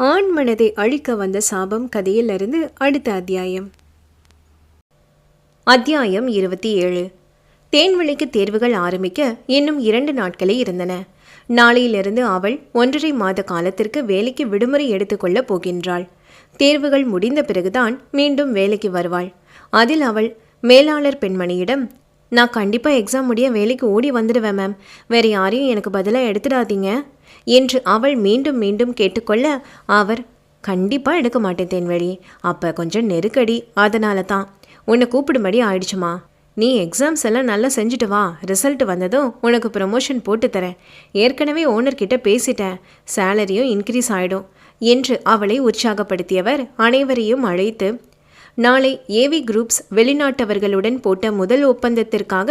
ஆண் மனதை அழிக்க வந்த சாபம் கதையிலிருந்து அடுத்த அத்தியாயம். அத்தியாயம் இருபத்தி ஏழு. தேன்வழிக்கு தேர்வுகள் ஆரம்பிக்க இன்னும் இரண்டு நாட்களே இருந்தன. நாளையிலிருந்து அவள் ஒன்றரை மாத காலத்திற்கு வேலைக்கு விடுமுறை எடுத்துக்கொள்ளப் போகின்றாள். தேர்வுகள் முடிந்த பிறகுதான் மீண்டும் வேலைக்கு வருவாள். அதில் அவள் மேலாளர் பெண்மணியிடம் நான் கண்டிப்பாக எக்ஸாம் முடிய வேலைக்கு ஓடி வந்துடுவேன் மேம் வேறு யாரையும் எனக்கு பதிலாக எடுத்துடாதீங்க. என்று அவள் மீண்டும் மீண்டும் கேட்டுக்கொள்ள அவர் கண்டிப்பாக எடுக்க மாட்டேன் தேன்வழி அப்போ கொஞ்சம் நெருக்கடி. அதனால தான் உன்னை கூப்பிடும்படி ஆயிடுச்சுமா. நீ எக்ஸாம்ஸ் எல்லாம் நல்லா செஞ்சுட்டு வா. ரிசல்ட் வந்ததும் உனக்கு ப்ரமோஷன் போட்டு தரேன். ஏற்கனவே ஓனர்கிட்ட பேசிட்டேன். சேலரியும் இன்க்ரீஸ் ஆகிடும் என்று அவளை உற்சாகப்படுத்தியவர் அனைவரையும் அழைத்து நாளை ஏவி குரூப்ஸ் வெளிநாட்டவர்களுடன் போட்ட முதல் ஒப்பந்தத்திற்காக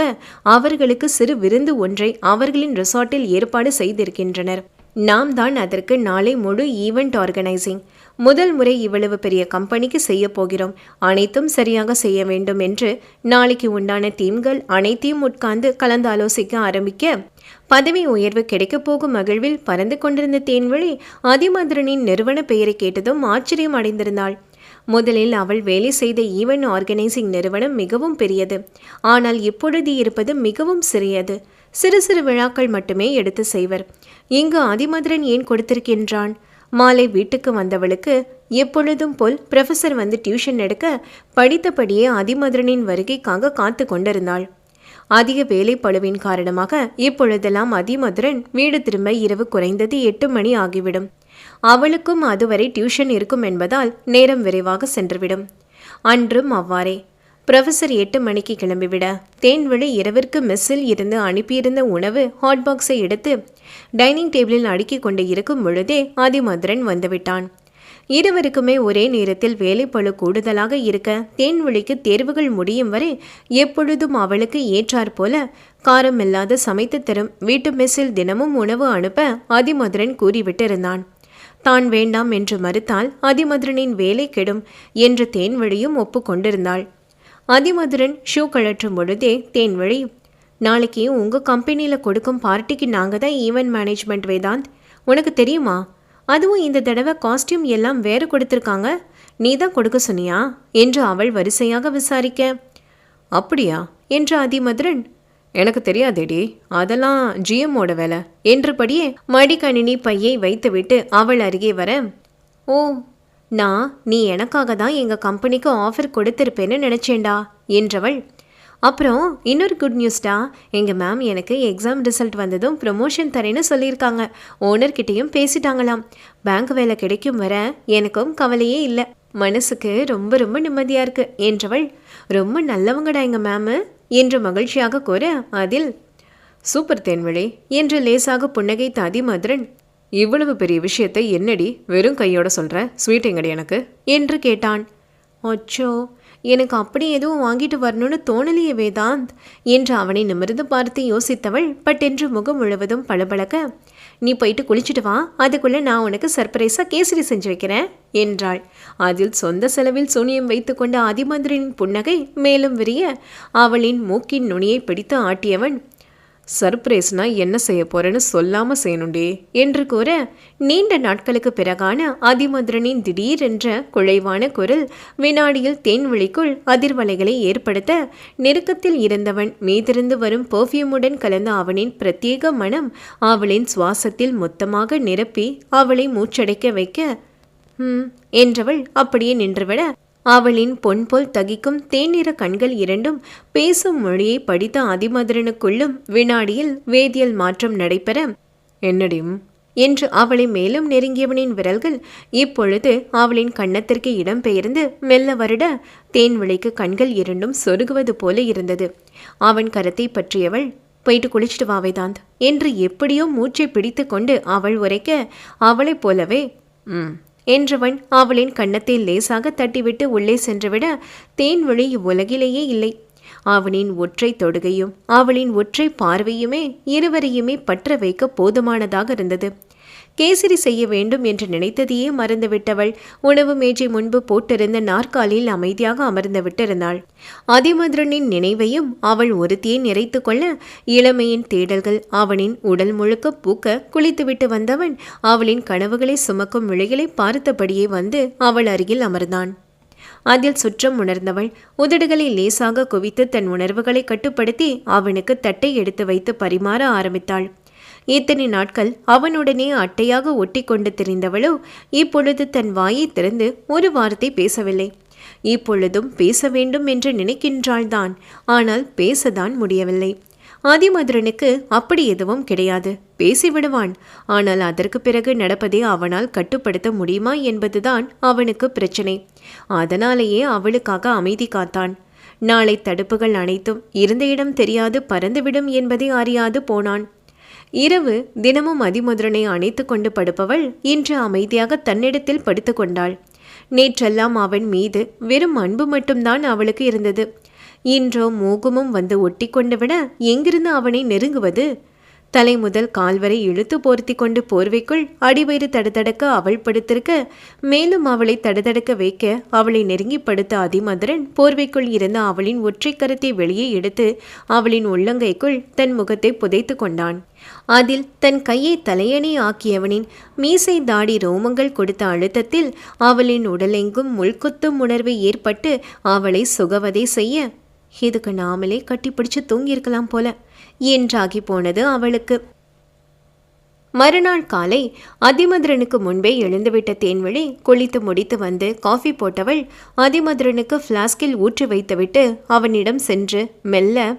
அவர்களுக்கு சிறு விருந்து ஒன்றை அவர்களின் ரிசார்ட்டில் ஏற்பாடு செய்திருக்கின்றனர். நாம் தான் அதற்கு நாளை முழு ஈவெண்ட் ஆர்கனைசிங் முதல் முறை இவ்வளவு பெரிய கம்பெனிக்கு செய்ய போகிறோம். அனைத்தும் சரியாக செய்ய வேண்டும் என்று நாளைக்கு உண்டான டீம்கள் அனைத்தையும் உட்கார்ந்து கலந்து ஆலோசிக்க ஆரம்பிக்க பதவி உயர்வு கிடைக்கப் போகும் மகிழ்வில் பறந்து கொண்டிருந்த தேன்வழி அதிமதுரனின் நிறுவன பெயரை கேட்டதும் ஆச்சரியம் அடைந்திருந்தாள். முதலில் அவள் வேலை செய்த ஈவென்ட் ஆர்கனைசிங் நிறுவனம் மிகவும் பெரியது. ஆனால் இப்பொழுது இருப்பது மிகவும் சிறியது. சிறு சிறு விழாக்கள் மட்டுமே எடுத்து செய்வர். இங்கு அதிமதுரன் ஏன் கொடுத்திருக்கின்றான்? மாலை வீட்டுக்கு வந்தவளுக்கு எப்பொழுதும் போல் ப்ரொஃபஸர் வந்து டியூஷன் எடுக்க படித்தபடியே அதிமதுரனின் வருகைக்காக காத்து கொண்டிருந்தாள். அதிக வேலை பழுவின் காரணமாக இப்பொழுதெல்லாம் அதிமதுரன் வீடு திரும்ப இரவு குறைந்தது எட்டு மணி ஆகிவிடும். அவளுக்கும் அதுவரை டியூஷன் இருக்கும் என்பதால் நேரம் விரைவாக சென்றுவிடும். அன்றும் அவ்வாறே. ப்ரொஃபஸர் எட்டு மணிக்கு கிளம்பிவிட. தேன்வழி இரவிற்கு மெஸ்ஸில் இருந்து அனுப்பியிருந்த உணவு ஹாட் பாக்ஸை எடுத்து டைனிங் டேபிளில் அடுக்கிக் கொண்டு இருக்கும் பொழுதே அதிமதுரன் வந்துவிட்டான். இருவருக்குமே ஒரே நேரத்தில் வேலைப்பழு கூடுதலாக இருக்க தேன்வழிக்கு தேர்வுகள் முடியும் வரை எப்பொழுதும் அவளுக்கு ஏற்றாற்போல காரம் காரமில்லாத சமைத்து தரும் வீட்டு மெஸ்ஸில் தினமும் உணவு அனுப்ப அதிமதுரன் கூறிவிட்டிருந்தான். தான் வேண்டாம் என்று மறுத்தால் அதிமதுரனின் வேலை கெடும் என்று தேன்வழியும் ஒப்புக்கொண்டிருந்தாள் அதிமதுரன் ஷூ கழற்றும் பொழுதே தேன்வழி நாளைக்கு உங்கள் கம்பெனியில் கொடுக்கும் பார்ட்டிக்கு நாங்கள் தான் ஈவெண்ட் மேனேஜ்மெண்ட் வேதாந்த். உனக்கு தெரியுமா? அதுவும் இந்த தடவை காஸ்டியூம் எல்லாம் வேறு கொடுத்துருக்காங்க. நீ தான் கொடுக்க சொன்னியா? என்று அவள் வரிசையாக விசாரிக்க. அப்படியா? என்று அதிமதுரன். எனக்கு தெரியாதேடி அதெல்லாம் ஜிஎம்மோட வேலை. என்றபடியே மடிக்கணினி பையை வைத்துவிட்டு அவள் அருகே வர ஓ நான் நீ எனக்காக தான் எங்கள் கம்பெனிக்கு ஆஃபர் கொடுத்திருப்பேன்னு நினச்சேன்டா என்றவள். அப்புறம் இன்னொரு குட் நியூஸ்டா எங்கள் மேம் எனக்கு எக்ஸாம் ரிசல்ட் வந்ததும் ப்ரொமோஷன் தரேன்னு சொல்லியிருக்காங்க. ஓனர்கிட்டையும் பேசிட்டாங்களாம். பேங்க் வேலை கிடைக்கும் வர எனக்கும் கவலையே இல்லை. மனசுக்கு ரொம்ப ரொம்ப நிம்மதியாக இருக்கு என்றவள். ரொம்ப நல்லவங்கடா எங்கள் மேமு என்று மகிழ்ச்சியாக கூற அதில் சூப்பர் தேன்வழி என்று லேசாக புன்னகைத்த அதிமதுரன் இவ்வளவு பெரிய விஷயத்தை என்னடி வெறும் கையோட சொல்கிற ஸ்வீட் எங்கடி எனக்கு? என்று கேட்டான். அச்சோ எனக்கு அப்படி எதுவும் வாங்கிட்டு வரணும்னு தோணலையே வேதாந்த் என்று அவனை நிமிர்ந்து பார்த்து யோசித்தவள் பட்டென்று முகம் முழுவதும் பளபளக்க நீ போயிட்டு குளிச்சுட்டு வா அதுக்குள்ளே நான் உனக்கு சர்ப்ரைஸாக கேசரி செஞ்சு வைக்கிறேன் என்றாள். அதில் சொந்த செலவில் சூனியம் வைத்துக்கொண்ட அதிமந்திரின் புன்னகை மேலும் விரிய அவளின் மூக்கின் நுனியை பிடித்து ஆட்டியவன் சர்ப்ரைஸ்னா என்ன செய்ய போறேன்னு சொல்லாம செய்யணுண்டே என்று கூற நீண்ட நாட்களுக்கு பிறகான அதிமதுரனின் திடீரென்ற குழைவான குரல் வினாடியில் தேன்வெளிக்குள் அதிர்வலைகளை ஏற்படுத்த நெருக்கத்தில் இருந்தவன் மீதிருந்து வரும் பர்ஃப்யூமுடன் கலந்த அவனின் பிரத்யேக மனம் அவளின் சுவாசத்தில் மொத்தமாக நிரப்பி அவளை மூச்சடைக்க வைக்க ம் என்றவள் அப்படியே நின்றுவிட அவளின் பொன் போல் தகிக்கும் தேநிற கண்கள் இரண்டும் பேசும் மொழியை படித்த அதிமதுரனுக்குள்ளும் வினாடியில் வேதியியல் மாற்றம் நடைபெற என்னடியும்? என்று அவளை மேலும் நெருங்கியவனின் விரல்கள் இப்பொழுது அவளின் கன்னத்திற்கு இடம்பெயர்ந்து மெல்ல வருட தேன் விளைக்கு கண்கள் இரண்டும் சொருகுவது போல இருந்தது. அவன் கரத்தை பற்றியவள் போயிட்டு குளிச்சுட்டு வா வேதாந்த் என்று எப்படியோ மூச்சை பிடித்து கொண்டு அவள் உரைக்க அவளைப் போலவே ம் என்றவன் அவளின் கன்னத்தை லேசாக தட்டிவிட்டு உள்ளே சென்றுவிட தேன்வழி இவ்வுலகிலேயே இல்லை. அவனின் ஒற்றை தொடுகையும் அவளின் ஒற்றை பார்வையுமே இருவரையுமே பற்ற வைக்க போதுமானதாக இருந்தது. கேசரி செய்ய வேண்டும் என்று நினைத்ததையே மறந்துவிட்டவள். உணவு மேஜை முன்பு போட்டிருந்த நாற்காலில் அமைதியாக அமர்ந்து விட்டிருந்தாள். அதிமதுரனின் நினைவையும் அவள் ஒருத்தியை நிறைத்து கொள்ள இளமையின் தேடல்கள் அவனின் உடல் முழுக்க பூக்க குளித்துவிட்டு வந்தவன் அவளின் கனவுகளை சுமக்கும் விழிகளை பார்த்தபடியே வந்து அவள் அருகில் அமர்ந்தான். அதில் சுற்றம் உணர்ந்தவள் உதடுகளை லேசாக குவித்து தன் உணர்வுகளை கட்டுப்படுத்தி அவனுக்கு தட்டை எடுத்து வைத்து பரிமாற ஆரம்பித்தாள். இத்தனை நாட்கள் அவனுடனே அட்டையாக ஒட்டி கொண்டு திரிந்தவளோ இப்பொழுது தன் வாயை திறந்து ஒரு வார்த்தை பேசவில்லை. இப்பொழுதும் பேச வேண்டும் என்று நினைக்கின்றாள்தான். ஆனால் பேசதான் முடியவில்லை. ஆதிமதுரனுக்கு அப்படி எதுவும் கிடையாது. பேசிவிடுவான். ஆனால் அதற்கு பிறகு நடப்பதை அவனால் கட்டுப்படுத்த முடியுமா என்பதுதான் அவனுக்கு பிரச்சனை. அதனாலேயே அவளுக்காக அமைதி காத்தான். நாளை தடுப்புகள் அனைத்தும் இருந்த இடம் தெரியாது பறந்துவிடும் என்பதை அறியாது போனான். இரவு தினமும் அதிமதுரனை அணைத்து கொண்டு படுப்பவள் இன்று அமைதியாக தன்னிடத்தில் படுத்து கொண்டாள். நேற்றெல்லாம் அவன் மீது வெறும் அன்பு மட்டும்தான் அவளுக்கு இருந்தது. இன்றோ மோகமும் வந்து ஒட்டி கொண்டு விட எங்கிருந்து அவனை நெருங்குவது? தலை முதல் கால்வரை இழுத்து போர்த்தி கொண்டு போர்வைக்குள் அடிவயிறு தடுதடக்க அவள் படுத்திருக்க மேலும் அவளை தடுதடக்க வைக்க அவளை நெருங்கி படுத்த அதிமதுரன் போர்வைக்குள் இருந்த அவளின் ஒற்றை கருத்தை வெளியே எடுத்து அவளின் உள்ளங்கைக்குள் தன் முகத்தை புதைத்து கொண்டான். அதில் தன் கையை தலையணை ஆக்கியவனின் மீசை தாடி ரோமங்கள் கொடுத்த அழுத்தத்தில் அவளின் உடலெங்கும் முள்குத்தும் உணர்வு ஏற்பட்டு அவளை சுகவதை செய்ய இதுக்கு நாமளே கட்டிப்பிடிச்சு தூங்கியிருக்கலாம் போல. என்றாகி போனது அவளுக்கு. மறுநாள் காலை அதிமதுரனுக்கு முன்பே எழுந்துவிட்ட தேன்வழி குளித்து முடித்து வந்து காஃபி போட்டவள் அதிமதுரனுக்கு ஃப்ளாஸ்கில் ஊற்றி வைத்துவிட்டு அவனிடம் சென்று மெல்ல.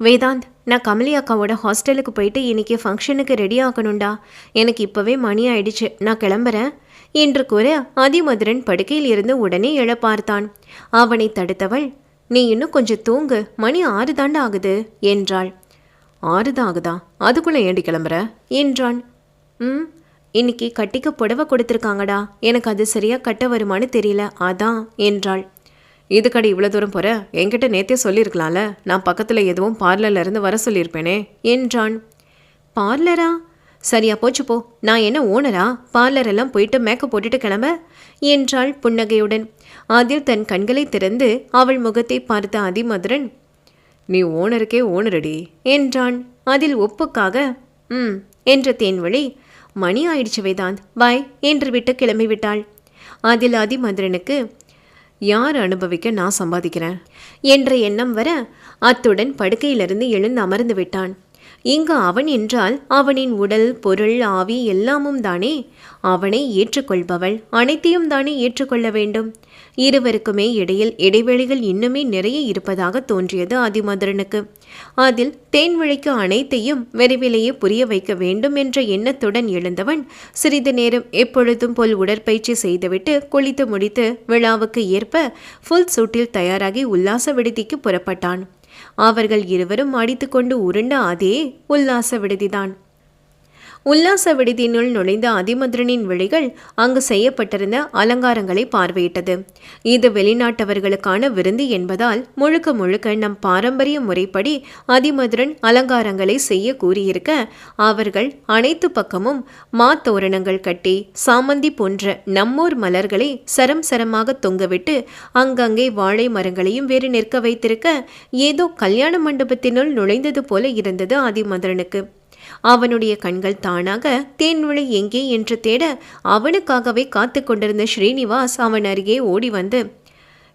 வேதாந்த் நான் கமலி அக்காவோட ஹாஸ்டலுக்கு போயிட்டு இன்னைக்கு ஃபங்க்ஷனுக்கு ரெடி ஆகணும்டா. எனக்கு இப்போவே மணி ஆயிடுச்சு. நான் கிளம்புறேன். என்று கூற அதிமதுரன் படுக்கையில் இருந்து உடனே எழ பார்த்தான் அவனை தடுத்தவள் நீ இன்னும் கொஞ்சம் தூங்கு. மணி ஆறு தாண்டா ஆகுது? என்றாள். ஆறுதான் ஆகுதா? அதுக்குள்ளே ஏண்டி கிளம்புற? என்றான். ம் இன்னைக்கு கட்டிக்க புடவை கொடுத்துருக்காங்கடா. எனக்கு அது சரியாக கட்ட வருமானு தெரியல. அதான் என்றாள். இதுக்கடி இவ்வளோ தூரம் போகிற என்கிட்ட நேத்தே சொல்லியிருக்கலாம்ல. நான் பக்கத்தில் எதுவும் பார்லர்லேருந்து வர சொல்லியிருப்பேனே என்றான். பார்லரா சரியா போச்சு போ. நான் என்ன ஓனரா? பார்லர் எல்லாம் போயிட்டு மேக்கப் போட்டுட்டு கிளம்ப? என்றாள் புன்னகையுடன். அதில் தன் கண்களை திறந்து அவள் முகத்தை பார்த்த அதிமதுரன் நீ ஓனருக்கே ஓனரடி என்றான். அதில் ஒப்புக்காக ம் என்ற தேன்வழி மணி ஆயிடுச்சு வேதாந்த் பாய் என்று விட்டு கிளம்பிவிட்டாள். அதில் அதிமந்திரனுக்கு யார் அனுபவிக்க நான் சம்பாதிக்கிறேன்? என்ற எண்ணம் வர அத்துடன் படுக்கையிலிருந்து எழுந்து அமர்ந்து விட்டான். இங்கு அவன் என்றால் அவனின் உடல் பொருள் ஆவி எல்லாமும் தானே? அவனை ஏற்றுக்கொள்பவள் அனைத்தையும் தானே ஏற்றுக்கொள்ள வேண்டும்? இருவருக்குமே இடையில் இடைவெளிகள் இன்னுமே நிறைய இருப்பதாக தோன்றியது அதிமதுரனுக்கு அதில் தேன் விழிக்கு அனைத்தையும் விரைவிலேயே புரிய வைக்க வேண்டும் என்ற எண்ணத்துடன் எழுந்தவன் சிறிது நேரம் எப்பொழுதும் போல் உடற்பயிற்சி செய்துவிட்டு குளித்து முடித்து விழாவுக்கு ஏற்ப ஃபுல் சூட்டில் தயாராகி உல்லாச விடுதிக்கு புறப்பட்டான். அவர்கள் இருவரும் அடித்துக்கொண்டு உருண்ட அதே உல்லாச விடுதிதான். உல்லாச விடுதியினுள் நுழைந்த அதிமதுரனின் விழிகள் அங்கு செய்யப்பட்டிருந்த அலங்காரங்களை பார்வையிட்டது. இது வெளிநாட்டவர்களுக்கான விருந்து என்பதால் முழுக்க முழுக்க நம் பாரம்பரிய முறைப்படி அதிமதுரன் அலங்காரங்களை செய்ய கூறியிருக்க அவர்கள் அனைத்து பக்கமும் மாத்தோரணங்கள் கட்டி சாமந்தி போன்ற நம்மூர் மலர்களை சரம் சரமாக தொங்கவிட்டு அங்கங்கே வாழை மரங்களையும் வேறு நிற்க வைத்திருக்க ஏதோ கல்யாண மண்டபத்தினுள் நுழைந்தது போல இருந்தது அதிமதுரனுக்கு அவனுடைய கண்கள் தானாக தேன்விழி எங்கே என்று தேட அவனுக்காகவே காத்து கொண்டிருந்த ஸ்ரீனிவாஸ் அவன் அருகே ஓடி வந்து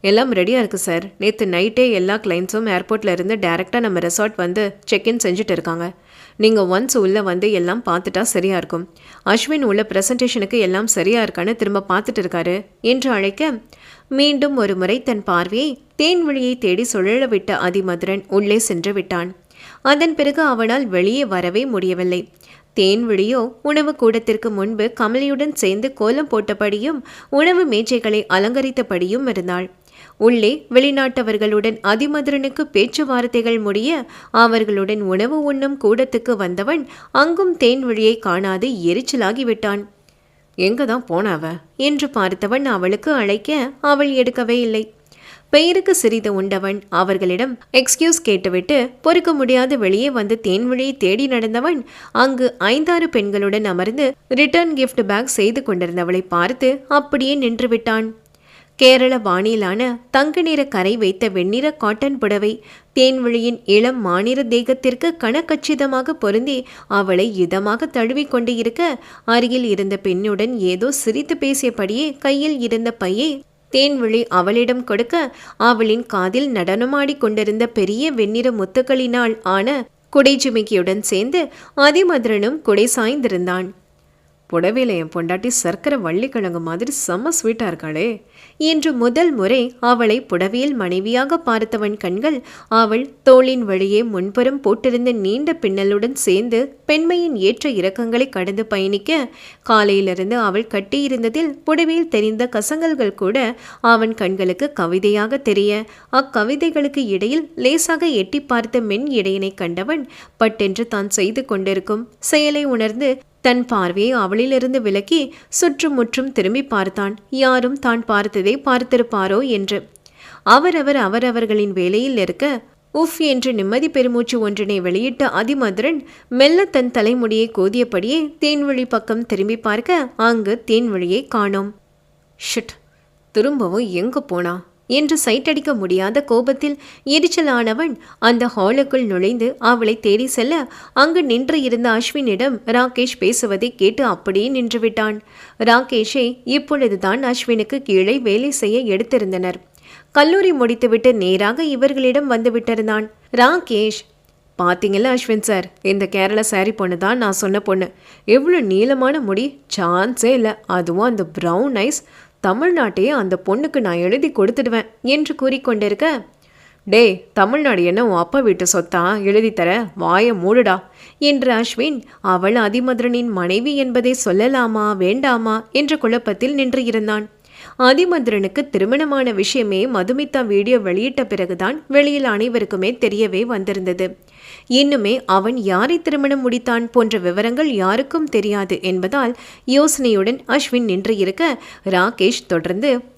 எல்லாம் ரெடியாக இருக்குது சார் நேற்று நைட்டே எல்லா கிளைண்ட்ஸும் ஏர்போர்ட்டில் இருந்து டேரெக்டாக நம்ம ரெசார்ட் வந்து செக்இன் செஞ்சுட்டு இருக்காங்க. நீங்கள் ஒன்ஸ் உள்ளே வந்து எல்லாம் பார்த்துட்டா சரியாக இருக்கும். அஸ்வின் உள்ள ப்ரெசன்டேஷனுக்கு எல்லாம் சரியாக இருக்கான்னு திரும்ப பார்த்துட்டு இருக்காரு என்று அழைக்க மீண்டும் ஒரு முறை தன் பார்வையை தேன்விழியை தேடி சுழல விட்ட அதிமதுரன் உள்ளே சென்று விட்டான். அதன் பிறகு அவனால் வெளியே வரவே முடியவில்லை. தேன்விழியோ உணவு கூடத்திற்கு முன்பு கமலியுடன் சேர்ந்து கோலம் போட்டபடியும் உணவு மேஜைகளை அலங்கரித்தபடியும் இருந்தாள். உள்ளே வெளிநாட்டவர்களுடன் அதிமதுரனுக்கு பேச்சுவார்த்தைகள் முடிய அவர்களுடன் உணவு உண்ணும் கூடத்துக்கு வந்தவன் அங்கும் தேன்விழியை காணாது எரிச்சலாகிவிட்டான். எங்க தான் போன என்று பார்த்தவன் அவளுக்கு அழைக்க அவள் எடுக்கவே இல்லை. பெயருக்கு சிறிது உண்டவன். அவர்களிடம் எக்ஸ்கியூஸ் கேட்டுவிட்டு பொறுக்க முடியாது வெளியே வந்து தேன்வழியை தேடி நடந்தவன். அங்கு ஐந்தாறு பெண்களுடன் அமர்ந்து ரிட்டர்ன் கிஃப்ட் பேக் செய்து கொண்டிருந்தவளை பார்த்து அப்படியே நின்றுவிட்டான். கேரள வானிலான தங்க நிற கரை வைத்த வெண்ணிற காட்டன் புடவை தேன்வழியின் இளம் மாநிற தேகத்திற்கு கணக்கச்சிதமாக பொருந்தி அவளை இதமாக தழுவி கொண்டு இருக்க அருகில் இருந்த பெண்ணுடன் ஏதோ சிரித்து பேசியபடியே கையில் இருந்த பையை தேன்விழி அவளிடம் கொடுக்க அவளின் காதில் நடனமாடி கொண்டிருந்த பெரிய வெண்ணிற முத்துக்களினால் ஆன குடை ஜிமிக்கியுடன் சேர்ந்து அதிமதுரனும் குடை சாய்ந்திருந்தான். புடவையில் என் பொண்டாட்டி சர்க்கரை வள்ளிக்கிழங்கு மாதிரி செம்ம ஸ்வீட்டாக இருக்காளே. இன்று முதல் முறை அவளை புடவையில் மனைவியாக பார்த்தவன் கண்கள் அவள் தோளின் வழியே முன்புறம் போட்டிருந்த நீண்ட பின்னலுடன் சேர்ந்து பெண்மையின் ஏற்ற இறக்கங்களை கடந்து பயணிக்க காலையிலிருந்து அவள் கட்டியிருந்ததில் புடவையில் தெரிந்த கசங்கல்கள் கூட அவன் கண்களுக்கு கவிதையாக தெரிய அக்கவிதைகளுக்கு இடையில் லேசாக எட்டி பார்த்த மென் இடையினை கண்டவன் பட்டென்று தான் செய்து கொண்டிருக்கும். செயலை உணர்ந்து தன் பார்வையை அவளிலிருந்து விலக்கி சுற்றுமுற்றும் திரும்பி பார்த்தான். யாரும் தான் பார்த்ததை பார்த்திருப்பாரோ என்று. அவரவர் அவரவர்களின் வேலையில் இருக்க உஃப் என்று நிம்மதி பெருமூச்சு ஒன்றினை வெளியிட்ட அதிமதுரன் மெல்ல தன் தலைமுடியை கோதியபடியே தேன்வழி பக்கம் திரும்பி பார்க்க அங்கு தேன்வழியை காணோம். ஷிட் திரும்பவும் எங்கு போனா? என்று சைட்டடிக்க முடியாத கோபத்தில் எரிச்சலானவன் அந்த ஹாலுக்குள் நுழைந்து அவளை தேடி செல்ல அங்கு நின்று இருந்த அஸ்வினிடம் ராகேஷ் பேசுவதை கேட்டு அப்படியே நின்றுவிட்டான். ராகேஷை இப்பொழுதுதான் அஸ்வினுக்கு கீழே வேலை செய்ய எடுத்திருந்தனர். கல்லூரி முடித்துவிட்டு நேராக இவர்களிடம் வந்து விட்டிருந்தான். ராகேஷ் பாத்தீங்களா அஸ்வின் சார் இந்த கேரள சாரி பொண்ணு தான் நான் சொன்ன பொண்ணு. எவ்வளோ நீளமான முடி சான்ஸே இல்லை. அதுவும் அந்த ப்ரௌன் ஐஸ் தமிழ்நாட்டையே அந்த பொண்ணுக்கு நான் எழுதி கொடுத்துடுவேன் என்று கூறிக்கொண்டிருக்க டேய் தமிழ்நாடு என்ன உன் அப்பா வீட்டு சொத்தா? எழுதித்தர வாயை மூடுடா என்று அஸ்வின் அவள் அதிமதுரனின் மனைவி என்பதை சொல்லலாமா வேண்டாமா? என்ற குழப்பத்தில் நின்று இருந்தான். அதிமதுரனுக்கு திருமணமான விஷயமே மதுமிதா வீடியோ வெளியிட்ட பிறகுதான் வெளியில் அனைவருக்குமே தெரியவே வந்திருந்தது. இன்னுமே அவன் யாரை திருமணம் முடித்தான் போன்ற விவரங்கள் யாருக்கும் தெரியாது என்பதால் யோசனையுடன் அஸ்வின் நின்று இருக்க ராகேஷ் தொடர்ந்து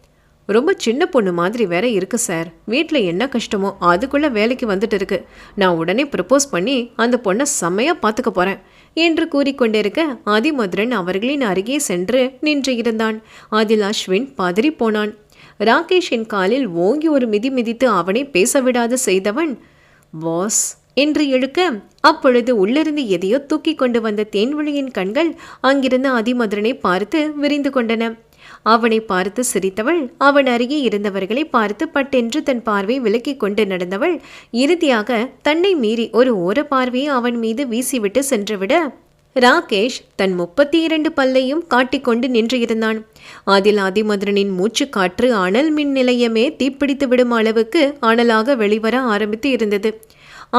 ரொம்ப சின்ன பொண்ணு மாதிரி வேற இருக்கு சார். வீட்டில் என்ன கஷ்டமோ அதுக்குள்ள வேலைக்கு வந்துட்டு இருக்கு. நான் உடனே ப்ரப்போஸ் பண்ணி அந்த பொண்ணை செம்மையாக பார்த்துக்க போறேன் என்று கூறிக்கொண்டிருக்க அதிமதுரன் அவர்களின் அருகே சென்று நின்று இருந்தான். அதில் அஸ்வின் பதறி போனான். ராகேஷின் காலில் ஓங்கி ஒரு மிதி மிதித்து அவனை பேச விடாது செய்தவன் பாஸ் என்று இழுக்க அப்பொழுது உள்ளிருந்து எதையோ தூக்கி கொண்டு வந்த தேன்வழியின் கண்கள் அங்கிருந்த அதிமதுரனை பார்த்து விரிந்து கொண்டன. அவனை பார்த்து சிரித்தவள் அவன் அருகே இருந்தவர்களை பார்த்து பட்டென்று தன் பார்வை விலக்கி கொண்டு நடந்தவள் இறுதியாக தன்னை மீறி ஒரு ஓர பார்வையை அவன் மீது வீசிவிட்டு சென்றுவிட ராகேஷ் தன் முப்பத்தி இரண்டு பல்லையும் காட்டிக்கொண்டு நின்று இருந்தான். அதில் அதிமதுரனின் மூச்சு காற்று அனல் மின் நிலையமே தீப்பிடித்து விடும் அளவுக்கு அனலாக வெளிவர ஆரம்பித்து இருந்தது.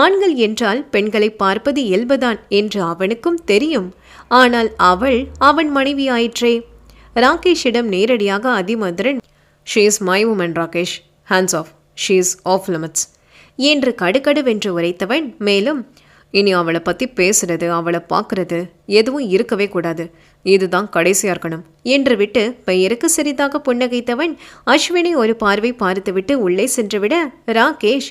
ஆண்கள் என்றால் பெண்களை பார்ப்பது இயல்புதான் என்று அவனுக்கும் தெரியும். ஆனால் அவள் அவன் மனைவி ஆயிற்றே ராகேஷிடம் நேரடியாக Athimathuran she is my woman Rakesh hands off she is off limits என்று கடுகடுவென்று உரைத்தவன் மேலும் இனி அவளை பற்றி பேசுறது அவளை பார்க்கறது எதுவும் இருக்கவே கூடாது. இதுதான் கடைசியாக இருக்கணும். என்று விட்டு பெயருக்கு சிறிதாக புன்னகைத்தவன் அஸ்வினை ஒரு பார்வை பார்த்துவிட்டு உள்ளே சென்றுவிட ராகேஷ்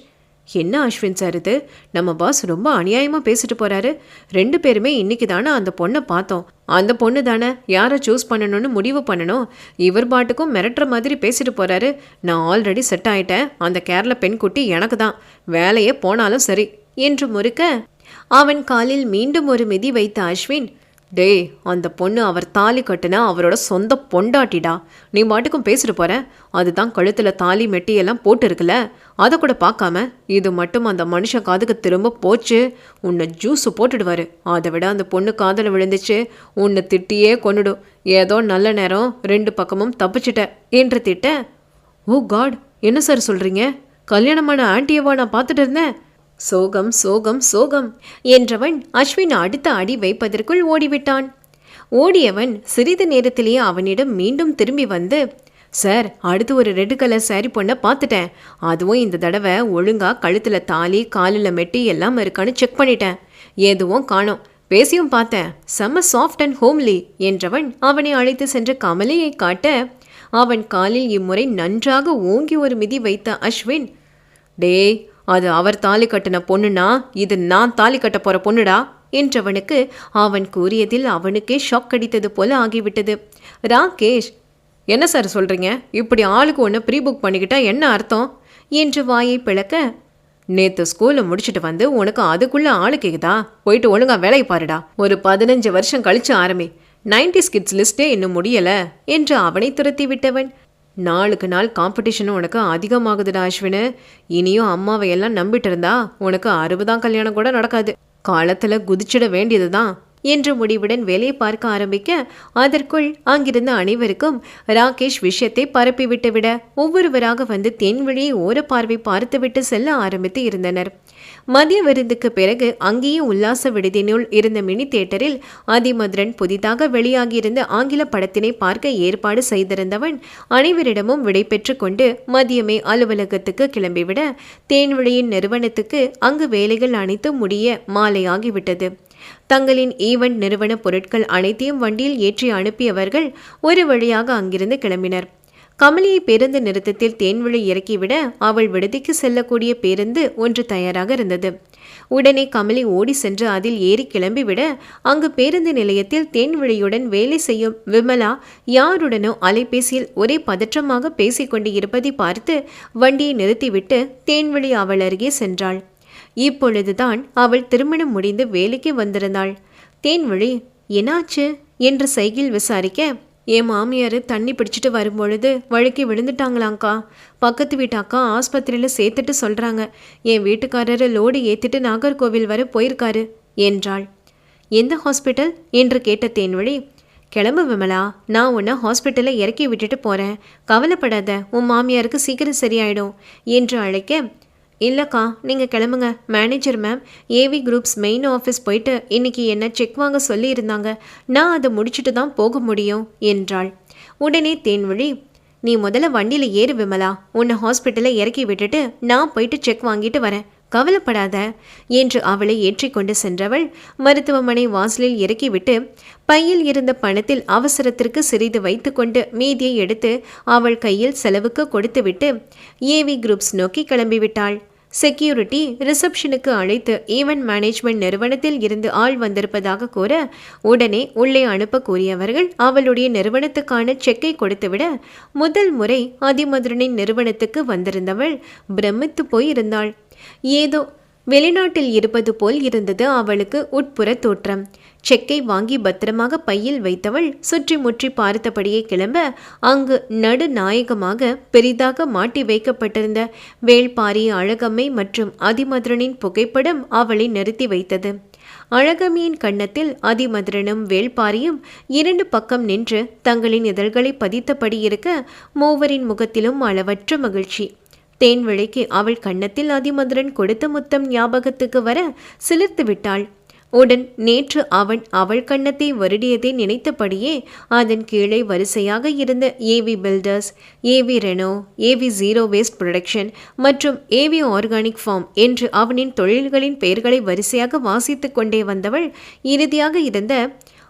என்ன அஸ்வின் சார் இது? நம்ம பாஸ் ரொம்ப அநியாயமாக பேசிட்டு போறாரு. ரெண்டு பேருமே இன்னைக்கு தானே அந்த பொண்ணை பார்த்தோம். அந்த பொண்ணு தானே? யாரை சூஸ் பண்ணணும்னு முடிவு பண்ணணும். இவர் பாட்டுக்கும் மிரட்டுற மாதிரி பேசிட்டு போறாரு. நான் ஆல்ரெடி செட் ஆயிட்டேன். அந்த கேரள பெண் குட்டி எனக்கு தான். வேலையே போனாலும் சரி. என்று முறுக்க அவன் காலில் மீண்டும் ஒரு மிதி வைத்த அஸ்வின் டேய் அந்த பொண்ணு அவர் தாலி கட்டுனா அவரோட சொந்த பொண்டாட்டிடா. நீ பாட்டுக்கும் பேசிட்டு போற. அதுதான் கழுத்துல தாலி மெட்டியெல்லாம் போட்டுருக்குல. அதை கூட பார்க்காம இது மட்டும் அந்த மனுஷன் காதுக்கு திரும்ப போச்சு. உன்னை ஜூஸ் போட்டுடுவாரு. அதை விட அந்த பொண்ணு காதல விழுந்துச்சு. உன்னை திட்டியே கொன்னுடும் ஏதோ நல்ல நேரம் ரெண்டு பக்கமும் தப்பிச்சிட்ட. என்று திட்ட. ஓ காட் என்ன சார் சொல்றீங்க? கல்யாணமான ஆன்ட்டியவா நான் பார்த்துட்டு இருந்தேன். சோகம் சோகம் சோகம் என்றவன் அஸ்வின் அடுத்த அடி வைப்பதற்குள் ஓடிவிட்டான். ஓடியவன் சிறிது நேரத்திலேயே அவனிடம் மீண்டும் திரும்பி வந்து சார் அடுத்து ஒரு ரெட் கலர் சாரி பொண்ணை பார்த்துட்டேன். அதுவும் இந்த தடவை ஒழுங்காக கழுத்தில் தாலி காலில் மெட்டி எல்லாம் இருக்கான்னு செக் பண்ணிட்டேன். எதுவும் காணோம். பேசியும் பார்த்தேன். செம்ம சாஃப்ட் அண்ட் ஹோம்லி என்றவன் அவனை அழைத்து சென்ற கமலையை காட்ட அவன் காலில் இம்முறை நன்றாக ஓங்கி ஒரு மிதி வைத்த அஸ்வின் டேய் அது அவர் தாலி கட்டின பொண்ணுனா இது நான் தாலி கட்ட போற பொண்ணுடா? என்றவனுக்கு அவன் கூறியதில் அவனுக்கே ஷாக் அடித்தது போல ஆகிவிட்டது. ராகேஷ் என்ன சார் சொல்றீங்க? இப்படி ஆளுக்கு ஒன்று ப்ரீ புக் பண்ணிக்கிட்டா என்ன அர்த்தம்? என்று வாயை பிளக்க நேத்து ஸ்கூலை முடிச்சுட்டு வந்து உனக்கு அதுக்குள்ள ஆளு கேக்குதா? போயிட்டு ஒழுங்கா வேலையை பாருடா. ஒரு பதினஞ்சு வருஷம் கழிச்சு ஆரம்பி. நைன்டி கிட்ஸ் லிஸ்டே இன்னும் முடியல என்று அவனை துரத்தி விட்டவன் நாளுக்கு நாள் காம்படிஷனும் உனக்கு அதிகமாகுதுடா அஸ்வினு. இனியும் அம்மாவை எல்லாம் நம்பிட்டு இருந்தா உனக்கு அறுபதாம் கல்யாணம் கூட நடக்காது. காலத்தில் குதிச்சிட வேண்டியதுதான். என்று முடிவுடன் வேலையை பார்க்க ஆரம்பிக்க அதற்குள் அங்கிருந்த அனைவருக்கும் ராகேஷ் விஷயத்தை பரப்பிவிட்டு விட ஒவ்வொருவராக வந்து தென்வழியை ஓரப்பார்வை பார்த்துவிட்டு செல்ல ஆரம்பித்து இருந்தனர். மதிய விருந்துக்கு பிறகு அங்கேயே உல்லாச விடுதியினுள் இருந்த மினி தியேட்டரில் ஆதிமதுரன் புதிதாக வெளியாகியிருந்த ஆங்கில படத்தினை பார்க்க ஏற்பாடு செய்திருந்தவன் அனைவரிடமும் விடைபெற்று கொண்டு மதியமே அலுவலகத்துக்கு கிளம்பிவிட தேன்வழியின் நிறுவனத்துக்கு அங்கு வேலைகள் அனைத்தும் முடிய மாலையாகிவிட்டது. தங்களின் ஈவெண்ட் நிறுவன பொருட்கள் அனைத்தையும் வண்டியில் ஏற்றி அனுப்பியவர்கள் ஒரு வழியாக அங்கிருந்து கிளம்பினர். கமலியை பேருந்து நிறுத்தத்தில் தேன்விழி இறக்கிவிட அவள் விடுதிக்கு செல்லக்கூடிய பேருந்து ஒன்று தயாராக இருந்தது. உடனே கமலி ஓடி சென்று அதில் ஏறி கிளம்பிவிட அங்கு பேருந்து நிலையத்தில் தேன்விழியுடன் வேலை செய்யும் விமலா யாருடனோ அலைபேசியில் ஒரே பதற்றமாக பேசிக்கொண்டு இருப்பதை பார்த்து வண்டியை நிறுத்திவிட்டு தேன்விழி அவள் அருகே சென்றாள். இப்பொழுதுதான் அவள் திருமணம் முடிந்து வேலைக்கு வந்திருந்தாள். தேன்வழி என்னாச்சு? என்று சைகில் விசாரிக்க என் மாமியார் தண்ணி பிடிச்சிட்டு வரும்பொழுது வழுக்கி விழுந்துட்டாங்களாங்க்கா. பக்கத்து வீட்டு அக்கா ஆஸ்பத்திரியில் சேர்த்துட்டு சொல்கிறாங்க என் வீட்டுக்காரர் லோடு ஏற்றிட்டு நாகர்கோவில் வர போயிருக்காரு என்றாள். எந்த ஹாஸ்பிட்டல்? என்று கேட்ட தேன்வழி கிளம்பு விமலா நான் உன்னை ஹாஸ்பிட்டலில் இறக்கி விட்டுட்டு போகிறேன் கவலைப்படாத உன் மாமியாருக்கு சீக்கிரம் சரியாயிடும் என்று அழைக்க இல்லைக்கா நீங்கள் கிளம்புங்க. Manager ma'am AV groups main office போயிட்டு இன்னைக்கு என்ன செக் வாங்க சொல்லியிருந்தாங்க நான் அதை முடிச்சுட்டு தான் போக முடியும் என்றாள். உடனே தேன்வழி நீ முதல்ல வண்டியில் ஏறு விமலா. உன்னை ஹாஸ்பிட்டலில் இறக்கி விட்டுட்டு நான் போயிட்டு செக் வாங்கிட்டு வரேன். கவலைப்படாத என்று அவளை ஏற்றிக்கொண்டு சென்றவள் மருத்துவமனை வாசலில் இறக்கிவிட்டு பையில் இருந்த பணத்தில் அவசரத்திற்கு சிறிது வைத்துக்கொண்டு மீதியை எடுத்து அவள் கையில் செலவுக்கு கொடுத்துவிட்டு ஏவி குரூப்ஸ் நோக்கி கிளம்பிவிட்டாள். செக்யூரிட்டி ரிசப்ஷனுக்கு அழைத்து ஈவென்ட் மேனேஜ்மெண்ட் நிறுவனத்தில் இருந்து ஆள் வந்திருப்பதாக கூற உடனே உள்ளே அனுப்ப கூறியவர்கள் அவளுடைய நிறுவனத்துக்கான செக்கை கொடுத்துவிட முதல் முறை அதிமதுரனின் நிறுவனத்துக்கு வந்திருந்தவள் பிரமித்து போய் இருந்தாள் ஏதோ வெளிநாட்டில் இருப்பது போல் இருந்தது அவளுக்கு உட்புற தோற்றம். செக்கை வாங்கி பத்திரமாக பையில் வைத்தவள் சுற்றி முற்றி பார்த்தபடியே கிளம்ப அங்கு நடுநாயகமாக பெரிதாக மாட்டி வைக்கப்பட்டிருந்த வேள்பாரி அழகம்மை மற்றும் அதிமதுரனின் புகைப்படம் அவளை நிறுத்தி வைத்தது. அழகம்மியின் கண்ணத்தில் அதிமதுரனும் வேள்பாரியும் இரண்டு பக்கம் நின்று தங்களின் இதழ்களை பதித்தபடி இருக்க மூவரின் முகத்திலும் அளவற்ற மகிழ்ச்சி. தேன்விழைக்கு அவள் கன்னத்தில் அதிமதுரன் கொடுத்த முத்தம் ஞாபகத்துக்கு வர சிலிர்த்து விட்டாள் உடன் நேற்று அவன் அவள் கன்னத்தை வருடியதை நினைத்தபடியே அதன் கீழே வரிசையாக இருந்த AV builders AV Reno AV zero waste production மற்றும் ஏவி ஆர்கானிக் ஃபார்ம் என்று அவனின் தொழில்களின் பெயர்களை வரிசையாக வாசித்து கொண்டே வந்தவள் இறுதியாக இருந்த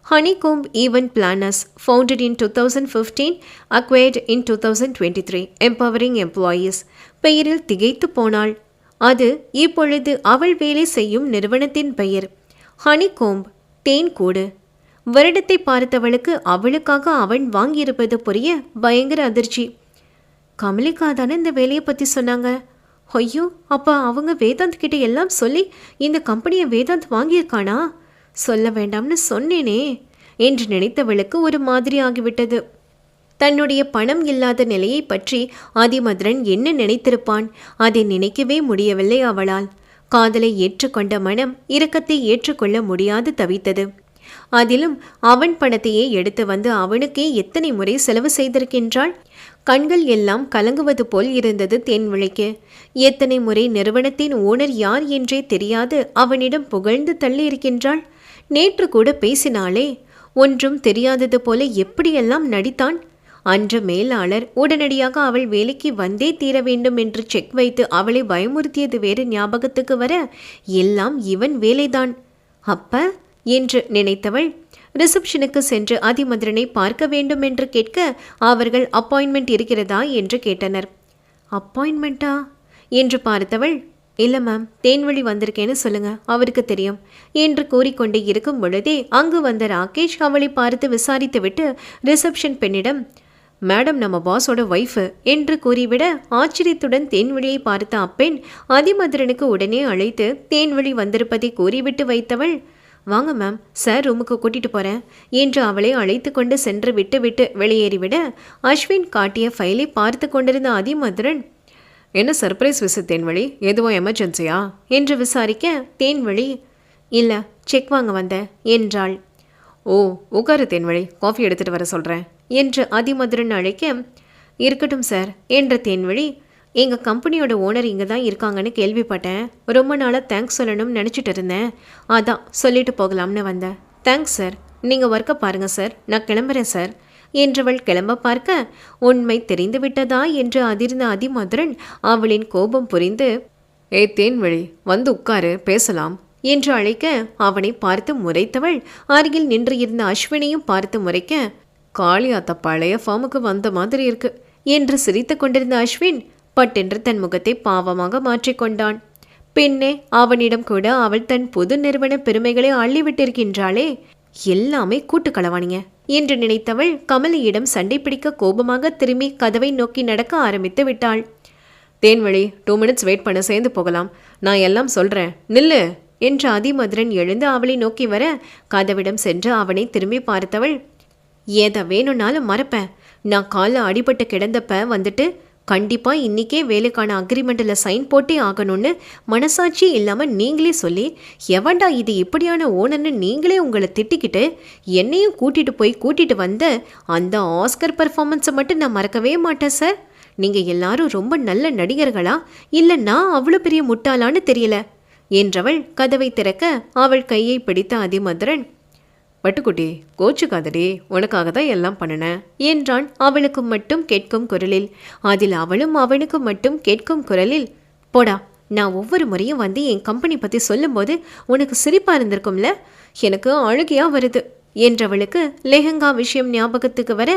Honeycomb Event Planners, founded in 2015, acquired in 2023, empowering employees. பெயரில் திகைத்து போனாள். அது இப்பொழுது அவள் வேலை செய்யும் நிறுவனத்தின் பெயர். ஹனிகோம்ப் தேன்கூடு. வருடத்தை பார்த்தவளுக்கு அவளுக்காக அவன் வாங்கியிருப்பது புரிய பயங்கர அதிர்ச்சி. கமலிக்கா தானே இந்த வேலையை பற்றி சொன்னாங்க? ஐயோ அப்போ அவங்க வேதாந்த் கிட்ட எல்லாம் சொல்லி இந்த கம்பெனியை வேதாந்த் வாங்கியிருக்கானா? சொல்ல வேண்டாம்னு சொன்னேனே என்று நினைத்தவளுக்கு ஒரு மாதிரி ஆகிவிட்டது. தன்னுடைய பணம் இல்லாத நிலையை பற்றி அதிமதுரன் என்ன நினைத்திருப்பான்? அதை நினைக்கவே முடியவில்லை அவளால். காதலை ஏற்றுக்கொண்ட மனம் இரக்கத்தை ஏற்றுக்கொள்ள முடியாது தவித்தது. அதிலும் அவன் பணத்தையே எடுத்து வந்து அவனுக்கே எத்தனை முறை செலவு செய்திருக்கின்றாள்? கண்கள் எல்லாம் கலங்குவது போல் இருந்தது தேன்விழிக்கு எத்தனை முறை நிறுவனத்தின் ஓனர் யார் என்றே தெரியாது அவனிடம் புகழ்ந்து தள்ளியிருக்கின்றாள். நேற்று கூட பேசினாளே ஒன்றும் தெரியாதது போல எப்படியெல்லாம் நடித்தான்? அன்று மேலாளர் உடனடியாக அவள் வேலைக்கு வந்தே தீர வேண்டும் என்று செக் வைத்து அவளை பயமுறுத்தியது வேறு ஞாபகத்துக்கு வர எல்லாம் இவன் வேலைதான். அப்ப? என்று நினைத்தவள் ரிசப்ஷனுக்கு சென்று அதிமதுரனை பார்க்க வேண்டும் என்று கேட்க அவர்கள் அப்பாயின்மெண்ட் இருக்கிறதா என்று கேட்டனர். அப்பாயின்மெண்ட்டா என்று பார்த்தவள் இல்லை மேம் தேன்வழி வந்திருக்கேன்னு சொல்லுங்க அவருக்கு தெரியும். என்று கூறிக்கொண்டே இருக்கும் பொழுதே அங்கு வந்த ராகேஷ் அவளை பார்த்து விசாரித்துவிட்டு ரிசப்ஷன் பெண்ணிடம் மேடம் நம்ம பாஸோட ஒய்ஃபு என்று கூறிவிட ஆச்சரியத்துடன் தேன்வழியை பார்த்த அப்பெண் அதிமதுரனுக்கு உடனே அழைத்து தேன்வழி வந்திருப்பதை கூறிவிட்டு வைத்தவள் வாங்க மேம் சார் ரூமுக்கு கூட்டிட்டு போறேன் என்று அவளை அழைத்து கொண்டு சென்று விட்டு விட்டு வெளியேறிவிட அஸ்வின் காட்டிய ஃபைலை பார்த்து கொண்டிருந்த அதிமதுரன் என்ன சர்ப்ரைஸ் விசிட் தேன்வழி? எதுவும் எமர்ஜென்சியா? என்று விசாரிக்க தேன்வழி இல்லை செக் வாங்க வந்த என்றாள். ஓ உட்காரு தேன்வழி காஃபி எடுத்துட்டு வர சொல்கிறேன் என்று அதிமதுரன் அழைக்க இருக்கட்டும் சார் என்ற தேன்வழி எங்கள் கம்பெனியோட ஓனர் இங்கே தான் இருக்காங்கன்னு கேள்விப்பட்டேன். ரொம்ப நாளாக தேங்க்ஸ் சொல்லணும்னு நினச்சிட்டு இருந்தேன். அதான் சொல்லிட்டு போகலாம்னு வந்தேன். தேங்க்ஸ் சார் நீங்கள் ஒர்க்கை பாருங்கள் சார் நான் கிளம்புறேன் சார் என்றவள் கிளம்ப பார்க்க உண்மை தெரிந்து விட்டதா? என்று அதிர்ந்த அதிமதுரன் அவளின் கோபம் புரிந்து ஏ தேன்வழி வந்து உட்காரு பேசலாம். என்று அழைக்க அவனை பார்த்து முறைத்தவள் அருகில் நின்று இருந்த அஸ்வினையும் பார்த்து முறைக்க காளி அத்த பழைய ஃபார்முக்கு வந்த மாதிரி இருக்கு என்று சிரித்து கொண்டிருந்த அஸ்வின் பட்டென்று தன் முகத்தை பாவமாக மாற்றிக்கொண்டான் பின்னே அவனிடம் கூட அவள் தன் பொது நிறுவன பெருமைகளை அள்ளிவிட்டிருக்கின்றாளே. எல்லாமே கூட்டு களவாணிங்க என்று நினைத்தவள் கமலியிடம் சண்டை பிடிக்க கோபமாக திரும்பி கதவை நோக்கி நடக்க ஆரம்பித்து விட்டாள். தேன்வழி டூ மினிட்ஸ் வெயிட் பண்ண சேர்ந்து போகலாம். நான் எல்லாம் சொல்றேன். நில்லு என்று அதிமதுரன் எழுந்து அவளை நோக்கி வர கதவிடம் சென்று அவனை திரும்பி பார்த்தவள் எதை வேணும்னாலும் மறப்பேன் நான் காலில் அடிபட்டு கிடந்தப்ப வந்துட்டு கண்டிப்பாக இன்றைக்கே வேலைக்கான அக்ரிமெண்ட்டில் சைன் போட்டே ஆகணும்னு மனசாட்சி இல்லாமல் நீங்களே சொல்லி எவன்டா இது இப்படியான ஓனர்னு நீங்களே உங்களை திட்டிக்கிட்டு என்னையும் கூட்டிகிட்டு போய் கூட்டிகிட்டு வந்த அந்த ஆஸ்கர் பெர்ஃபார்மன்ஸை மட்டும் நான் மறக்கவே மாட்டேன் சார் நீங்கள் எல்லாரும் ரொம்ப நல்ல நடிகர்களா? இல்லை நான் அவ்வளோ பெரிய முட்டாளான்னு தெரியல? என்றவள் கதவை திறக்க அவள் கையை பிடித்த அதிமதுரன் பட்டுக்குட்டி கோச்சுக்காதடி உனக்காக தான் எல்லாம் பண்ணினேன் என்றான் அவளுக்கு மட்டும் கேட்கும் குரலில். அதில் அவளும் அவனுக்கு மட்டும் கேட்கும் குரலில் போடா நான் ஒவ்வொரு முறையும் வந்து என் கம்பெனி பற்றி சொல்லும்போது உனக்கு சிரிப்பாக இருந்திருக்கும்ல? எனக்கு அழுகையாக வருது என்றவளுக்கு லெஹங்கா விஷயம் ஞாபகத்துக்கு வர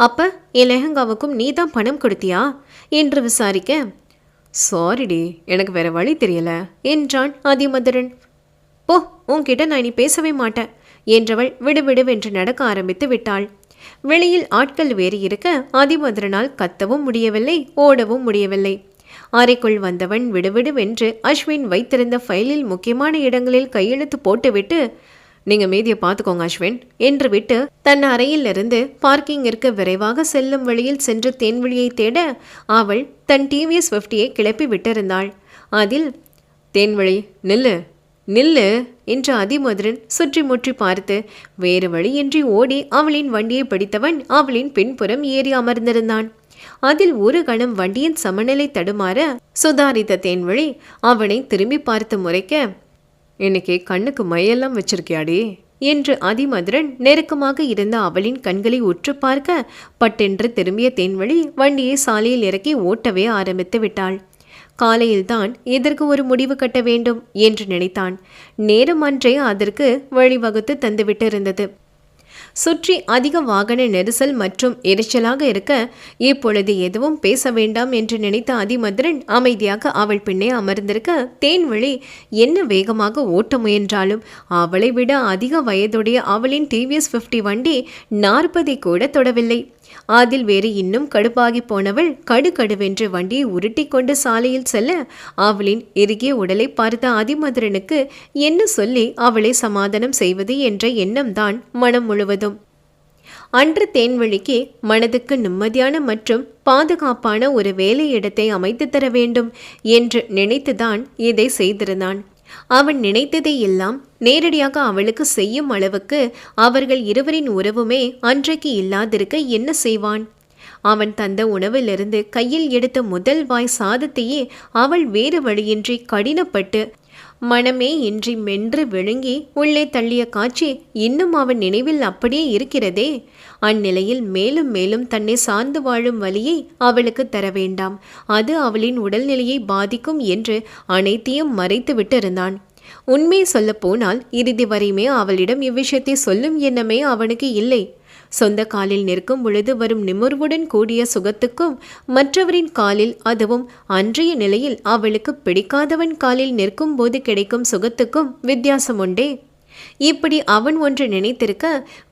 அப்ப என் லெஹங்காவுக்கும் நீ தான் பணம் கொடுத்தியா? என்று விசாரிக்க சாரிடி எனக்கு வேற வழி தெரியல என்றான் அதிமதுரன் போ உன்கிட்ட நான் இனி பேசவே மாட்டேன். என்றவள் விடுவிடுவென்று நடக்க ஆரம்பித்து விட்டாள். வெளியில் ஆட்கள் வேறு இருக்க அதிமதுரனால் கத்தவும் முடியவில்லை ஓடவும் முடியவில்லை. அறைக்குள் வந்தவன் விடுவிடுவென்று அஸ்வின் வைத்திருந்த ஃபைலில் முக்கியமான இடங்களில் கையெழுத்து போட்டுவிட்டு நீங்க மீதியை பார்த்துக்கோங்க அஸ்வின் என்று விட்டு தன் அறையிலிருந்து பார்க்கிங்கிற்கு விரைவாக செல்லும் வழியில் சென்று தேன்வழியை தேட அவள் தன் டிவிஎஸ் ஃபிஃப்டியை கிளப்பி விட்டிருந்தாள். அதில் தேன்வழி நில்லு நில்லு என்று அதிமதுரன் சுற்றி முற்றி பார்த்து வேறு வழியின்றி ஓடி அவளின் வண்டியை பிடித்தவன் அவளின் பின்புறம் ஏறி அமர்ந்திருந்தான். அதில் ஒரு கணம் வண்டியின் சமநிலை தடுமாற சுதாரித்த தேன்வழி அவனை திரும்பி பார்த்து முறைக்க இன்னைக்கு கண்ணுக்கு மையெல்லாம் வச்சிருக்கியாடி? என்று அதிமதுரன் நெருக்கமாக இருந்த அவளின் கண்களை உற்று பார்க்க பட்டென்று திரும்பிய தேன்வழி வண்டியை சாலையில் இறக்கி ஓட்டவே ஆரம்பித்து விட்டாள். காலையில்தான் இதற்கு ஒரு முடிவு கட்ட வேண்டும் என்று நினைத்தான். நேரம் அன்றே அதற்கு வழிவகுத்து தந்துவிட்டு இருந்தது சுற்றி அதிக வாகன நெரிசல் மற்றும் எரிச்சலாக இருக்க இப்பொழுது எதுவும் பேச வேண்டாம் என்று நினைத்த அதிமதுரன் அமைதியாக அவள் பின்னே அமர்ந்திருக்க தேன்வழி என்ன வேகமாக ஓட்ட முயன்றாலும் அவளை விட அதிக வயதுடைய அவளின் டிவிஎஸ் ஃபிஃப்டி வண்டி நாற்பதை கூட தொடவில்லை. அதில் வேறு இன்னும் கடுப்பாகி போனவள் கடுகடுவென்று வண்டியை உருட்டி கொண்டு சாலையில் செல்ல அவளின் இறுகிய உடலை பார்த்த அதிமதுரனுக்கு என்ன சொல்லி அவளை சமாதானம் செய்வது என்ற எண்ணம்தான் மனம் முழுவதும். அன்று தேன்வழிக்கு மனதுக்கு நிம்மதியான மற்றும் பாதுகாப்பான ஒரு வேலை இடத்தை அமைத்து தர வேண்டும் என்று நினைத்துதான் இதை செய்திருந்தான். அவன் நினைத்ததை எல்லாம் நேரடியாக அவளுக்கு செய்யும் அளவுக்கு அவர்கள் இருவரின் உறவுமே அன்றைக்கு இல்லாதிருக்க என்ன செய்வான்? அவன் தந்த உணவிலிருந்து கையில் எடுத்த முதல் வாய் சாதத்தையே அவள் வேறு வழியின்றி கடினப்பட்டு மனமே இன்றி மென்று விழுங்கி உள்ளே தள்ளிய காட்சி இன்னும் அவன் நினைவில் அப்படியே இருக்கிறதே. அந்நிலையில் மேலும் மேலும் தன்னை சார்ந்து வாழும் வழியை அவளுக்கு தர வேண்டாம். அது அவளின் உடல்நிலையை பாதிக்கும் என்று அனைத்தையும் மறைத்து விட்டிருந்தான். உண்மையை உண்மை சொல்லப் போனால் இறுதி வரையுமே அவளிடம் இவ்விஷயத்தை சொல்லும் எண்ணமே அவனுக்கு இல்லை. சொந்த காலில் நிற்கும் பொழுது வரும் நிமிர்வுடன் கூடிய சுகத்துக்கும் மற்றவரின் காலில் அதுவும் அன்றைய நிலையில் அவளுக்கு பிடிக்காதவன் காலில் நிற்கும் போது கிடைக்கும் சுகத்துக்கும் வித்தியாசம் உண்டே. இப்படி அவன் ஒன்று நினைத்திருக்க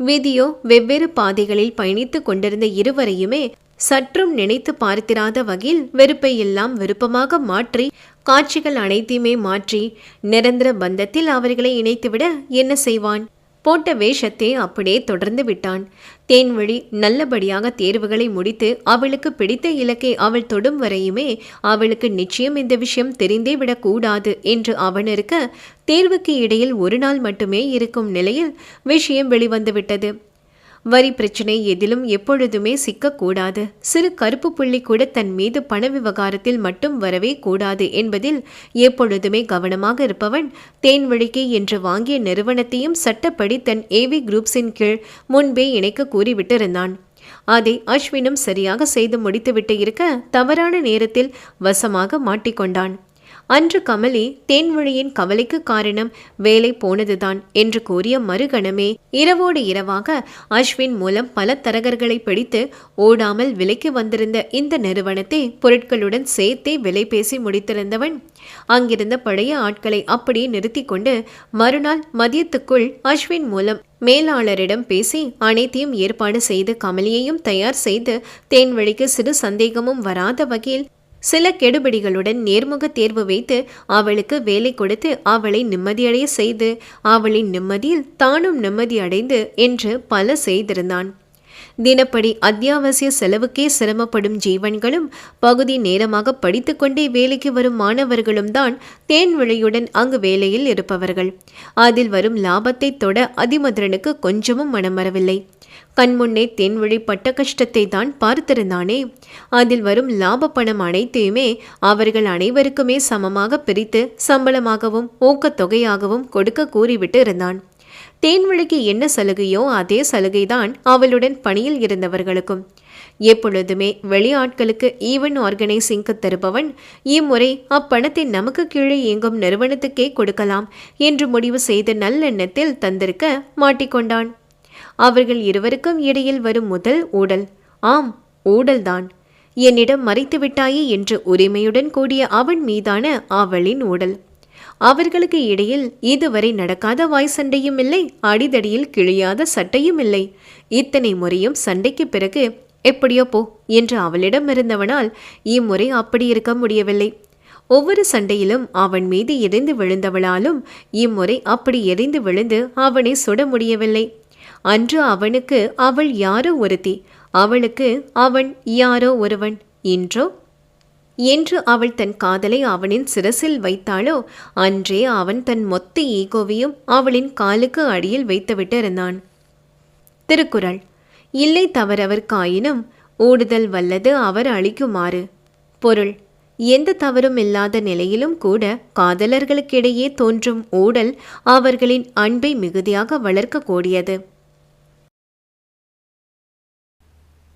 விதியோ வெவ்வேறு பாதைகளில் பயணித்துக் கொண்டிருந்த இருவரையுமே சற்றும் நினைத்து பார்த்திராத வகையில் வெறுப்பை எல்லாம் விருப்பமாக மாற்றி காட்சிகள் அனைத்தையுமே மாற்றி நிரந்தர பந்தத்தில் அவர்களை இணைத்துவிட என்ன செய்வான்? போட்ட வேஷத்தை அப்படியே தொடர்ந்து விட்டான். தேன்வழி நல்லபடியாக தேர்வுகளை முடித்து அவளுக்கு பிடித்த இலக்கை அவள் தொடும் வரையுமே அவளுக்கு நிச்சயம் இந்த விஷயம் தெரிந்தே விடக்கூடாது என்று அவன் இருக்க தேர்வுக்கு இடையில் ஒரு நாள் மட்டுமே இருக்கும் நிலையில் விஷயம் வெளிவந்துவிட்டது. வரி பிரச்சனை எதிலும் எப்பொழுதுமே சிக்கக்கூடாது. சிறு கருப்பு புள்ளி கூட தன் மீது பண விவகாரத்தில் மட்டும் வரவே கூடாது என்பதில் எப்பொழுதுமே கவனமாக இருப்பவன் தேன்வழிக்கை என்று வாங்கிய நிறுவனத்தையும் சட்டப்படி தன் ஏவி குரூப்ஸின் கீழ் முன்பே இணைக்க கூறிவிட்டிருந்தான். அதை அஸ்வினும் சரியாக செய்து முடித்துவிட்டு இருக்க தவறான நேரத்தில் வசமாக மாட்டிக்கொண்டான். அன்று கமலி தேன்வழியின் கவலைக்கு காரணம் வேலை போனதுதான் என்று கூறிய மறுகணமே இரவோடு இரவாக அஸ்வின் மூலம் பல தரகர்களை பிடித்து ஓடாமல் விலைக்கு வந்திருந்த இந்த நிறுவனத்தை பொருட்களுடன் சேர்த்தே விலை பேசி முடித்திருந்தவன். அங்கிருந்த பழைய ஆட்களை அப்படியே நிறுத்தி கொண்டு மறுநாள் மதியத்துக்குள் அஸ்வின் மூலம் மேலாளரிடம் பேசி அனைத்தையும் ஏற்பாடு செய்து கமலியையும் தயார் செய்து தேன்வழிக்கு சிறு சந்தேகமும் வராத வகையில் சில கெடுபிடிகளுடன் நேர்முக தேர்வு வைத்து அவளுக்கு வேலை கொடுத்து அவளை நிம்மதியடைய செய்து அவளின் நிம்மதியில் தானும் நிம்மதி அடைந்து என்று பல செய்திருந்தான். தினப்படி அத்தியாவசிய செலவுக்கே சிரமப்படும் ஜீவன்களும் பகுதி நேரமாக படித்துக்கொண்டே வேலைக்கு வரும் மாணவர்களும் தான் தேன் விளையுடன் அங்கு வேலையில் இருப்பவர்கள். அதில் வரும் லாபத்தை தொட அதிமதுரனுக்கு கொஞ்சமும் மனம் வரவில்லை கண்முன்னே தென்வழி பட்ட கஷ்டத்தை தான் பார்த்திருந்தானே. அதில் வரும் லாப பணம் அனைத்தையுமே அவர்கள் அனைவருக்குமே சமமாக பிரித்து சம்பளமாகவும் ஊக்கத்தொகையாகவும் கொடுக்க கூறிவிட்டு இருந்தான். தேன்வழிக்கு என்ன சலுகையோ அதே சலுகைதான் அவளுடன் பணியில் இருந்தவர்களுக்கும். எப்பொழுதுமே வெளியாட்களுக்கு ஈவன் ஆர்கனைசிங்க்கு தருபவன் இம்முறை அப்பணத்தை நமக்கு கீழே இயங்கும் நிறுவனத்துக்கே கொடுக்கலாம் என்று முடிவு செய்த நல்லெண்ணத்தில் தந்திருக்க மாட்டிக்கொண்டான். அவர்கள் இருவருக்கும் இடையில் வரும் முதல் ஊடல். ஆம் ஊடல்தான். என்னிடம் மறைத்து விட்டாயே என்று உரிமையுடன் கூடிய அவன் மீதான அவளின் ஊடல். அவர்களுக்கு இடையில் இதுவரை நடக்காத வாய் சண்டையும் இல்லை அடிதடியில் கிழியாத சட்டையும் இல்லை. இத்தனை முறையும் சண்டைக்கு பிறகு எப்படியோ போ என்று அவளிடம் இருந்தவனால் இம்முறை அப்படி இருக்க முடியவில்லை. ஒவ்வொரு சண்டையிலும் அவன் மீது எரிந்து விழுந்தவளாலும் இம்முறை அப்படி எரிந்து விழுந்து அவனை சுட முடியவில்லை. அன்று அவனுக்கு அவள் யாரோ ஒருத்தி. அவளுக்கு அவன் யாரோ ஒருவன்? இன்றோ என்று அவள் தன் காதலை அவனின் சிரசில் வைத்தாளோ? அன்றே அவன் தன் மொத்த ஈகோவையும் அவளின் காலுக்கு அடியில் வைத்துவிட்டு இருந்தான் திருக்குறள். இல்லை தவறவர்க்காயினும் ஊடுதல் வல்லது அவர் அளிக்குமாறு. பொருள். எந்த தவறும் இல்லாத நிலையிலும் கூட காதலர்களுக்கிடையே தோன்றும் ஊடல் அவர்களின் அன்பை மிகுதியாக வளர்க்கக்கூடியது.